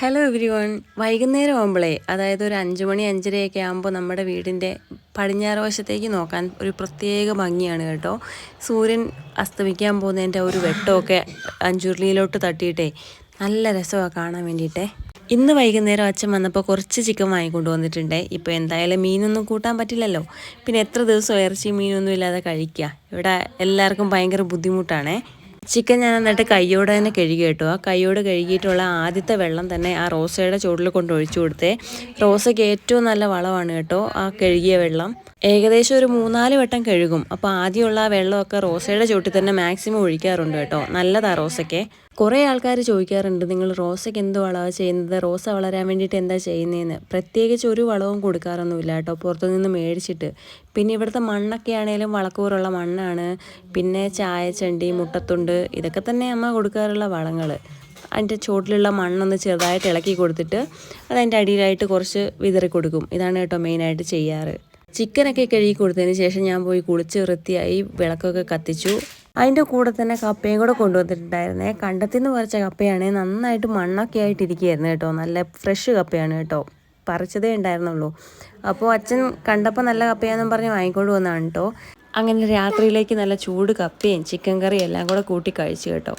Hello everyone വൈകുന്നേരം ആകുമ്പോഴേ അതായത് ഒരു അഞ്ച് മണി അഞ്ചരയൊക്കെ ആകുമ്പോൾ നമ്മുടെ വീടിന്റെ പടിഞ്ഞാറ് വശത്തേക്ക് നോക്കാൻ ഒരു പ്രത്യേക ഭംഗിയാണ് കേട്ടോ. സൂര്യൻ അസ്തമിക്കാൻ പോകുന്നതിന്റെ ഒരു വെട്ടമൊക്കെ അഞ്ചുരുളിയിലോട്ട് തട്ടിയിട്ടേ നല്ല രസമാണ് കാണാൻ വേണ്ടിയിട്ടേ. ഇന്ന് വൈകുന്നേരം അച്ഛൻ വന്നപ്പോൾ കുറച്ച് ചിക്കൻ വാങ്ങിക്കൊണ്ട് വന്നിട്ടുണ്ട്. ഇപ്പോൾ എന്തായാലും മീനൊന്നും കൂട്ടാൻ പറ്റില്ലല്ലോ. പിന്നെ എത്ര ദിവസം ഇറച്ചി മീനൊന്നും ഇല്ലാതെ കഴിക്കുക ഇവിടെ എല്ലാവർക്കും ഭയങ്കര ബുദ്ധിമുട്ടാണേ. ചിക്കൻ ഞാൻ എന്നിട്ട് കൈയോടെ തന്നെ കഴുകി കേട്ടോ. ആ കൈയോട് കഴുകിയിട്ടുള്ള ആദ്യത്തെ വെള്ളം തന്നെ ആ റോസയുടെ ചുവട്ടിൽ കൊണ്ട് ഒഴിച്ചു കൊടുത്തേ. റോസയ്ക്ക് ഏറ്റവും നല്ല വളമാണ് കേട്ടോ ആ കഴുകിയ വെള്ളം. ഏകദേശം ഒരു മൂന്നാൽ വട്ടം കഴുകും. അപ്പോൾ ആദ്യമുള്ള ആ വെള്ളമൊക്കെ റോസയുടെ ചുവട്ടിൽ തന്നെ മാക്സിമം ഒഴിക്കാറുണ്ട് കേട്ടോ. നല്ലതാ റോസയ്ക്ക്. കുറേ ആൾക്കാർ ചോദിക്കാറുണ്ട് നിങ്ങൾ റോസയ്ക്ക് എന്ത് വളമാണ് ചെയ്യുന്നത്? റോസ വളരാൻ വേണ്ടിയിട്ട് എന്താ ചെയ്യുന്നതെന്ന് പ്രത്യേകിച്ച് ഒരു വളവും കൊടുക്കാറൊന്നുമില്ല കേട്ടോ പുറത്തുനിന്ന് മേടിച്ചിട്ട്. പിന്നെ ഇവിടുത്തെ മണ്ണൊക്കെ ആണെങ്കിലും വളക്കൂറുള്ള മണ്ണാണ്. പിന്നെ ചായച്ചണ്ടി മുട്ടത്തുണ്ട് ഇതൊക്കെ തന്നെ അമ്മ കൊടുക്കാറുള്ള വളങ്ങൾ അതിന്റെ ചുവട്ടിലുള്ള മണ്ണൊന്ന് ചെറുതായിട്ട് ഇളക്കി കൊടുത്തിട്ട് അതതിന്റെ അടിയിലായിട്ട് കുറച്ച് വിതറി കൊടുക്കും. ഇതാണ് കേട്ടോ മെയിനായിട്ട് ചെയ്യാറ്. ചിക്കനൊക്കെ കഴുകി കൊടുത്തതിന് ശേഷം ഞാൻ പോയി കുളിച്ച് വൃത്തിയായി വിളക്കൊക്കെ കത്തിച്ചു. അതിന്റെ കൂടെ തന്നെ കപ്പയും കൂടെ കൊണ്ടുവന്നിട്ടുണ്ടായിരുന്നേ. കണ്ടത്തിൽ നിന്ന് പറിച്ച കപ്പയാണ് നന്നായിട്ട് മണ്ണൊക്കെ ആയിട്ടിരിക്കുകയായിരുന്നു കേട്ടോ. നല്ല ഫ്രഷ് കപ്പയാണ് കേട്ടോ. പറിച്ചതേ ഉണ്ടായിരുന്നുള്ളൂ. അപ്പോൾ അച്ഛൻ കണ്ടപ്പോൾ നല്ല കപ്പയാണെന്നും പറഞ്ഞ് വാങ്ങിക്കൊണ്ട് വന്നതാണ് കേട്ടോ. അങ്ങനെ രാത്രിയിലേക്ക് നല്ല ചൂട് കപ്പയും ചിക്കൻ കറിയും എല്ലാം കൂടെ കൂട്ടി കഴിച്ചു കേട്ടോ.